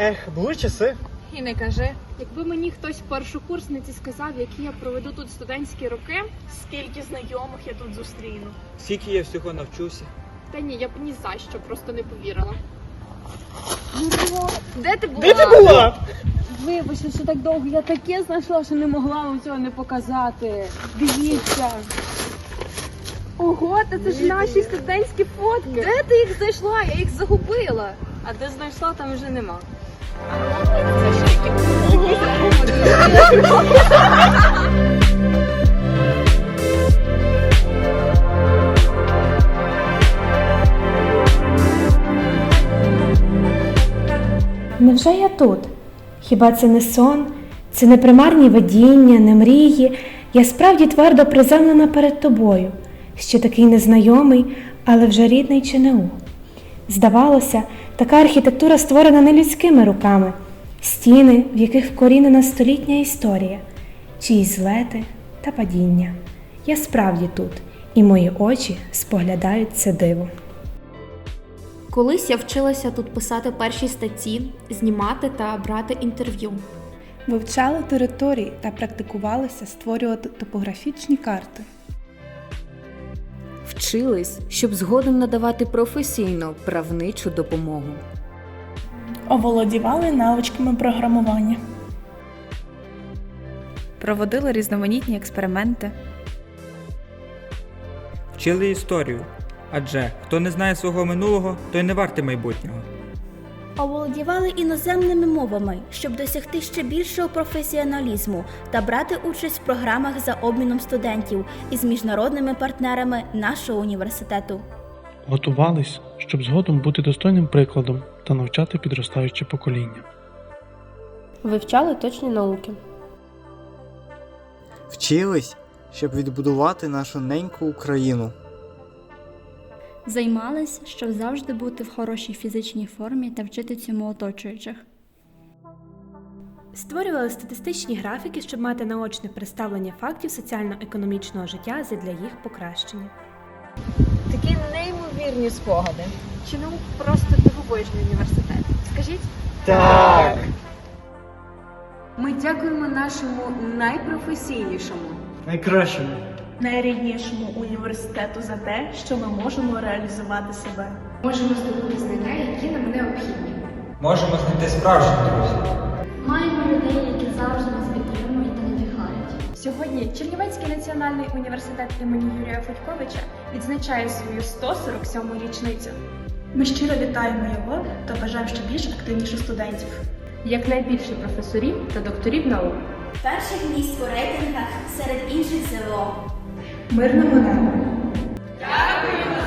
Ех, були часи. І не кажи. Якби мені хтось першокурсниці сказав, які я проведу тут студентські роки, Скільки знайомих я тут зустріну. Скільки я всього навчуся. та ні, я б ні за що просто не повірила. Де ти була? Де ти була? Вибачте, що так довго. Я таке знайшла, що не могла вам цього не показати. Дивіться. Ого, та це ж наші студентські фотки. Де ти їх знайшла? Я їх загубила. А де знайшла, там вже нема. Невже я тут? Хіба це не сон, це не примарні видіння, не мрії? Я справді твердо приземлена перед тобою, ще такий незнайомий, але вже рідний ЧНУ. Здавалося, така архітектура створена не людськими руками, стіни, в яких вкорінена столітня історія, чиїсь злети та падіння. Я справді тут, і мої очі споглядають це диво. Колись я вчилася тут писати перші статті, знімати та брати інтерв'ю. Вивчали території та практикувалися створювати топографічні карти. Вчились, щоб згодом надавати професійну правничу допомогу. Оволодівали навичками програмування. Проводили різноманітні експерименти. Вчили історію. Адже хто не знає свого минулого, той не вартий майбутнього. Оволодівали іноземними мовами, щоб досягти ще більшого професіоналізму та брати участь в програмах за обміном студентів із міжнародними партнерами нашого університету. Готувались, щоб згодом бути достойним прикладом та навчати підростаюче покоління. Вивчали точні науки. Вчились, щоб відбудувати нашу неньку Україну. Займались, щоб завжди бути в хорошій фізичній формі та вчити цьому оточуючих. Створювали статистичні графіки, щоб мати наочне представлення фактів соціально-економічного життя задля їх покращення. Такі неймовірні спогади. ЧНУ просто дивовижний університет. Скажіть? Так. Ми дякуємо нашому найпрофесійнішому. Найкращому. Найріднішому університету за те, що ми можемо реалізувати себе. Можемо здобути знання, які нам необхідні. Можемо знайти справжніх друзів. Маємо людей, які завжди нас підтримують та надихають. Сьогодні Чернівецький національний університет імені Юрія Федьковича відзначає свою 147-му річницю. Ми щиро вітаємо його та бажаємо ще більш активніших студентів. Якнайбільше професорів та докторів наук. Перших місць у рейтингах серед інших ЗВО. мирного неба. Дякую!